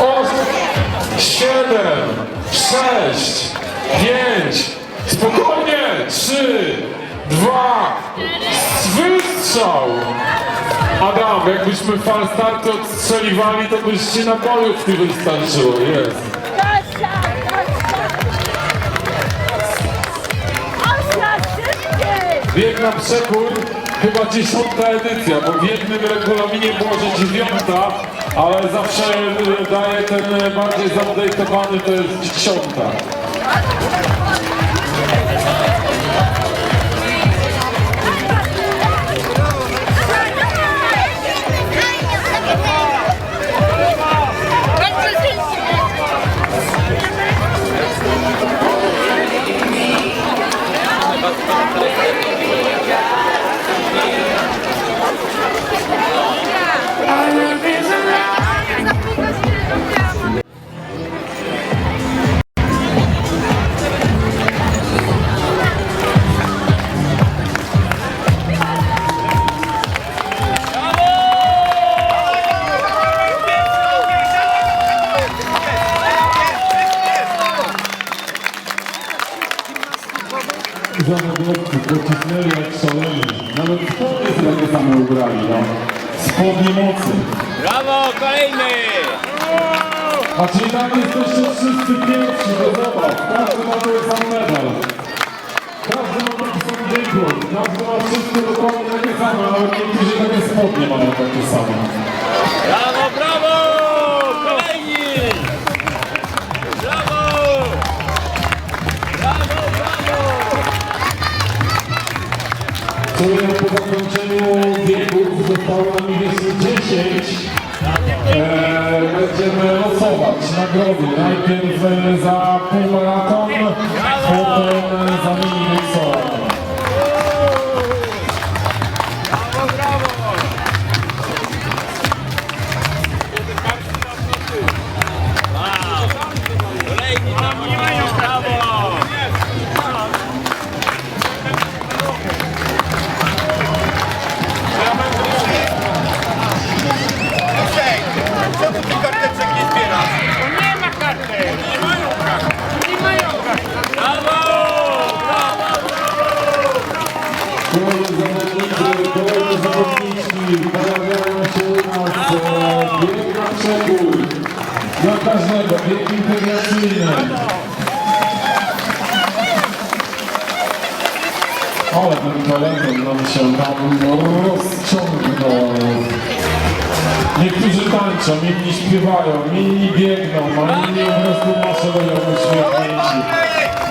osiem, siedem, sześć, pięć, spokojnie, trzy, dwa, wystrzał! Adam, jakbyśmy falstarty odstrzeliwali, to byście nabojów nie wystarczyło, jest. Bieg na przekór, chyba dziesiąta edycja, bo w jednym regulaminie było, że dziewiąta, ale zawsze y, daje ten y, bardziej zupdate'owany, to jest dziesiąta. Zawodowcy pocisnęli jak szaleni. Nawet spodnie sobie takie same ubrali, no. Spodnie mocy. Brawo, kolejny! A czyli tam jesteście wszyscy pierwsi do zabaw. Każdy ma ten sam medal. Każdy ma taki sam dyplom. Każdy ma wszystko dokładnie takie same. Nawet niektórzy takie spodnie mają takie same. Które po zakończeniu biegów zostało nam jeszcze 10. E, będziemy losować nagrody. Najpierw e, za półmaraton, potem za mini przekór. Dla każdego, bieg integracyjny. Ale ten telefon nam się tam rozciągnął. Niektórzy tańczą, inni śpiewają, inni biegną, a inni po prostu maszerują uśmiechnięci.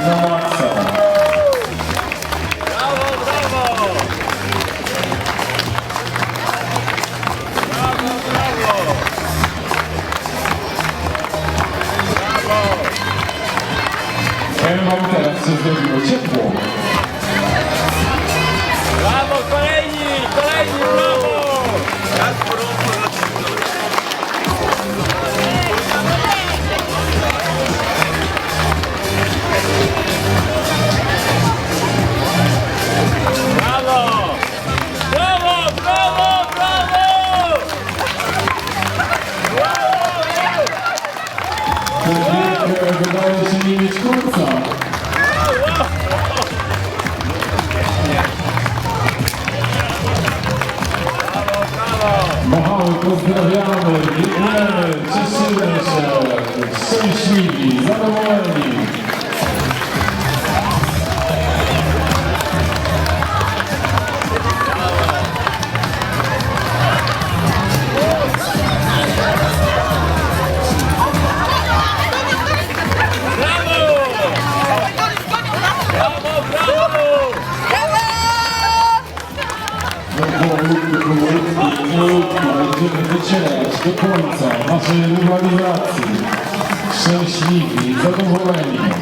Na maksa. Powiem wam teraz, co zrobiło ciepło. szczęśliwi, zadowoleni. Będziemy wycierać do końca naszej rywalizacji. Шершники, забывания.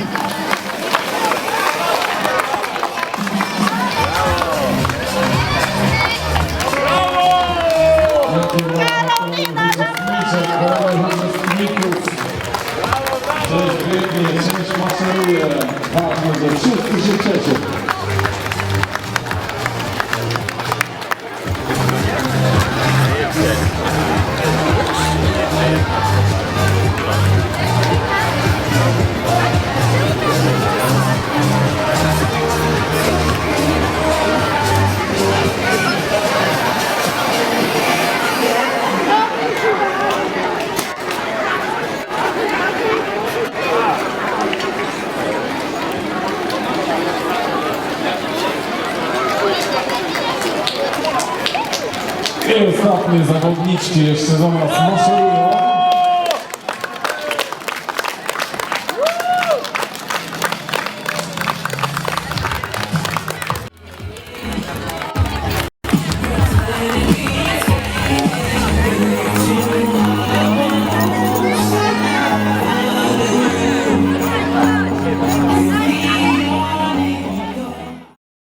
I ostatni zawodniczki jeszcze do nas maszerują.